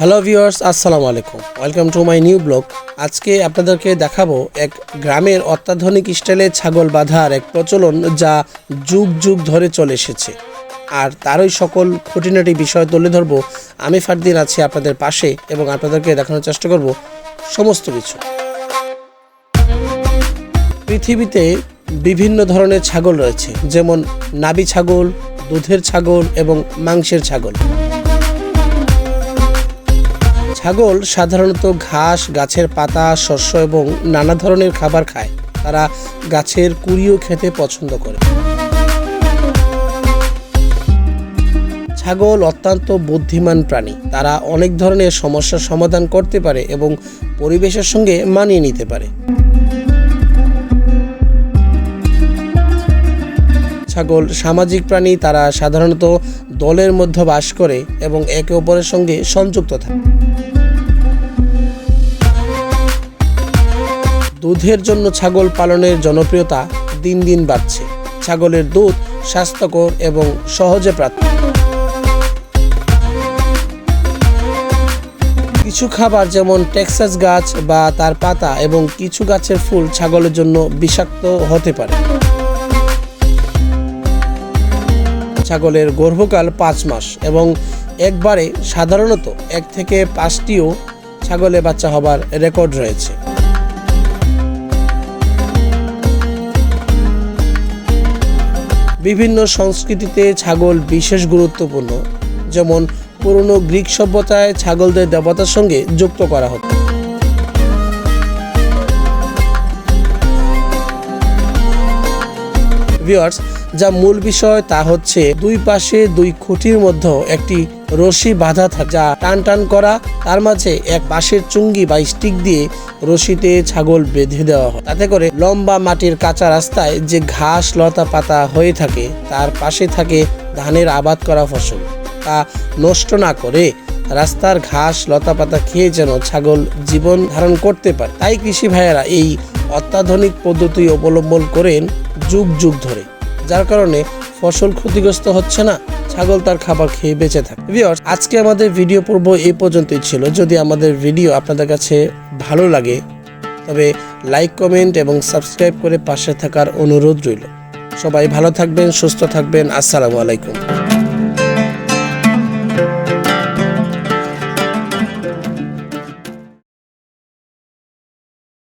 Hello viewers আসসালামু আলাইকুম। Welcome to my new blog আজকে আপনাদেরকে দেখাবো এক গ্রামের অত্যাধুনিক স্টাইলে ছাগল বাঁধার এক প্রচলন যা যুগ যুগ ধরে চলে এসেছে। আর তারই সকল খুঁটিনাটি বিষয় তুলে ধরবো। আমি ফারদিন আছি আপনাদের পাশে এবং আপনাদেরকে দেখানোর চেষ্টা করব সমস্ত কিছু। পৃথিবীতে বিভিন্ন ধরনের ছাগল রয়েছে, যেমন নাবি ছাগল, দুধের ছাগল এবং মাংসের ছাগল। ছাগল সাধারণত ঘাস, গাছের পাতা, শস্য এবং নানা ধরনের খাবার খায়। তারা গাছের কুড়িও খেতে পছন্দ করে। ছাগল অত্যন্ত বুদ্ধিমান প্রাণী। তারা অনেক ধরনের সমস্যার সমাধান করতে পারে এবং পরিবেশের সঙ্গে মানিয়ে নিতে পারে। ছাগল সামাজিক প্রাণী, তারা সাধারণত দলের মধ্যে বাস করে এবং একে অপরের সঙ্গে সংযুক্ত থাকে। দুধের জন্য ছাগল পালনের জনপ্রিয়তা দিন দিন বাড়ছে। ছাগলের দুধ স্বাস্থ্যকর এবং সহজে প্রাপ্ত। কিছু খাবার যেমন টেক্সাস গাছ বা তার পাতা এবং কিছু গাছের ফুল ছাগলের জন্য বিষাক্ত হতে পারে। ছাগলের গর্ভকাল পাঁচ মাস এবং একবারে সাধারণত এক থেকে পাঁচটিও ছাগলে বাচ্চা হবার রেকর্ড রয়েছে। বিভিন্ন সংস্কৃতিতে ছাগল বিশেষ গুরুত্বপূর্ণ, যেমন পুরনো গ্রিক সভ্যতায় ছাগলদের দেবতার সঙ্গে যুক্ত করা হতো। ভিউয়ার্স যা মূল বিষয় তা হচ্ছে দুই পাশে দুই খুঁটির মধ্যে একটি রশি বাঁধা থাকে যা টান টান করা, তার মাঝে এক বাঁশের চুঙ্গি বা স্টিক দিয়ে রশিতে ছাগল বেঁধে দেওয়া হয়। তাতে করে লম্বা মাটির কাঁচা রাস্তায় যে ঘাস লতা পাতা হয়ে থাকে, তার পাশে থাকে ধানের আবাদ করা ফসল। তা নষ্ট না করে রাস্তার ঘাস লতা পাতা খেয়ে যেন ছাগল জীবন ধারণ করতে পারে। তাই কৃষি ভাইয়েরা এই অত্যাধুনিক পদ্ধতি অবলম্বন করেন যুগ যুগ ধরে। যার কারণে ফসল ক্ষতিগ্রস্ত হচ্ছে না, ছাগল তার খাবার খেয়ে বেঁচে থাকে। ভিওর্স আজকে আমাদের ভিডিও পর্ব এই পর্যন্তই ছিল। যদি আমাদের ভিডিও আপনাদের কাছে ভালো লাগে, তবে লাইক কমেন্ট এবং সাবস্ক্রাইব করে পাশে থাকার অনুরোধ রইল। সবাই ভালো থাকবেন, সুস্থ থাকবেন। আসসালামু আলাইকুম।